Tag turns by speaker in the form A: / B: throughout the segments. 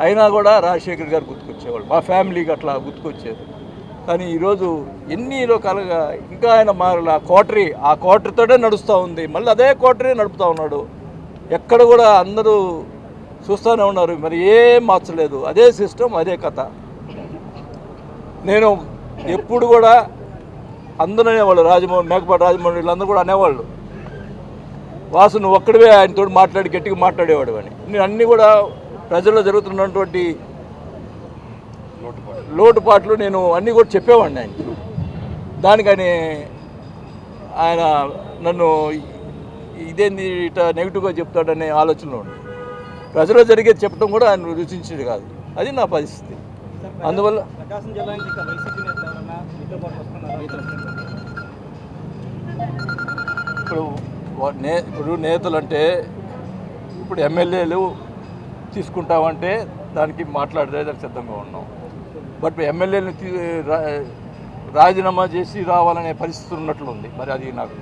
A: అయినా కూడా రాజశేఖర్ గారు గుర్తుకొచ్చేవాళ్ళు. మా ఫ్యామిలీకి అట్లా గుర్తుకొచ్చేది. కానీ ఈరోజు ఎన్ని రకాలుగా ఇంకా ఆయన మారల ఆ కోటరీ ఆ కోటరీతోనే నడుస్తూ ఉంది. మళ్ళీ అదే కోటరీ నడుపుతూ ఉన్నాడు. ఎక్కడ కూడా అందరూ చూస్తూనే ఉన్నారు. మరి ఏం మార్చలేదు. అదే సిస్టమ్ అదే కథ. నేను ఎప్పుడు కూడా అందరూ అనేవాళ్ళు. రాజమౌళి మేకపాటి రాజమౌళి వీళ్ళందరూ కూడా అనేవాళ్ళు. వాసు నువ్వు ఒక్కడివే ఆయనతో మాట్లాడి గట్టిగా మాట్లాడేవాడు అని. నేను అన్నీ కూడా ప్రజల్లో జరుగుతున్నటువంటి లోటుపాట్లు నేను అన్నీ కూడా చెప్పేవాడిని ఆయనకి దానికని ఆయన నన్ను ఇదేంది ఇట నెగిటివ్గా చెప్తాడనే ఆలోచనలో ఉంది ప్రజల్లో జరిగేది చెప్పడం కూడా ఆయన రుచించేది కాదు. అది నా పరిస్థితి. అందువల్ల ఇప్పుడు నే ఇప్పుడు నేతలు అంటే ఇప్పుడు ఎమ్మెల్యేలు తీసుకుంటామంటే దానికి మాట్లాడేదానికి సిద్ధంగా ఉన్నాం. బట్ ఎమ్మెల్యేని రా- రాజీనామా చేసి రావాలనే పరిస్థితి ఉన్నట్లు ఉంది. మరి అది నాకు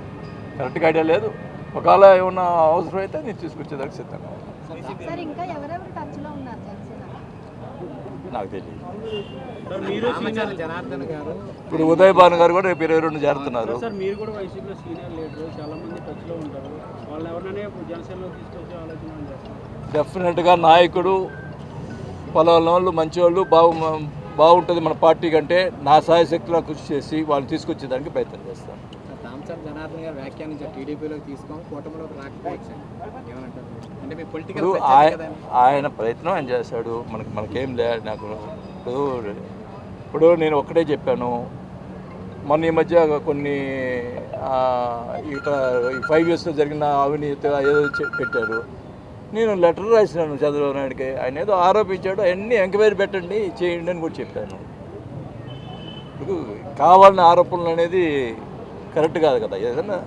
A: కరెక్ట్గా ఐడియా లేదు. ఒకవేళ ఏమన్నా అవసరం అయితే నేను తీసుకొచ్చేదానికి సిద్ధంగా ఉన్నాను నాకు తెలియదు
B: సార్ మీరు సీనియర్
C: జనార్దన్ గారు.
A: ఇప్పుడు ఉదయ్ భాను గారు కూడా రేపు ఇరవై రెండు చేరుతున్నారు
B: సార్ మీరు కూడా వైసీపీలో సీనియర్ లీడర్ చాలా మంది టచ్లో ఉంటారు. వాళ్ళు ఎవరినైనా ఇప్పుడు జనసేనలో తీసుకొచ్చే ఆలోచన ఏమైనా చేస్తారు?
A: డెఫినెట్గా నాయకుడు పలానా వాళ్ళు మంచివాళ్ళు బాగు బాగుంటుంది మన పార్టీ కంటే నా సాయశక్తిలో కృషి చేసి వాళ్ళు తీసుకొచ్చేదానికి ప్రయత్నం చేస్తాను.
C: దామచర్ జనార్దన్ గారు వ్యాఖ్యానించారు టీడీపీలోకి తీసుకోం కూటమిలోకి రాకపోవచ్చు. ఏమంటారు? అంటే మీ పొలిటికల్
A: ఆయన ప్రయత్నం ఆయన చేశాడు. మనకి మనకేం లే నాకు. ఇప్పుడు ఇప్పుడు నేను ఒక్కటే చెప్పాను. మొన్న ఈ మధ్య కొన్ని ఆ, ఇక ఈ ఫైవ్ ఇయర్స్లో జరిగిన అవినీతి ఏదో పెట్టారు. నేను లెటర్ రాసినాను చంద్రబాబు నాయుడికి. ఆయన ఏదో ఆరోపించాడు. అవన్నీ ఎంక్వైరీ పెట్టండి చేయండి అని కూడా చెప్పాను. కావాలని ఆరోపణలు అనేది కరెక్ట్ కాదు కదా. ఏదైనా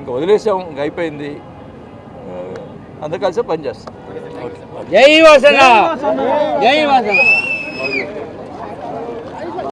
A: ఇంకా వదిలేసాం ఇంకా అయిపోయింది. అందరు కలిసి పనిచేస్తాం
D: జై వాసన! జై వాసన!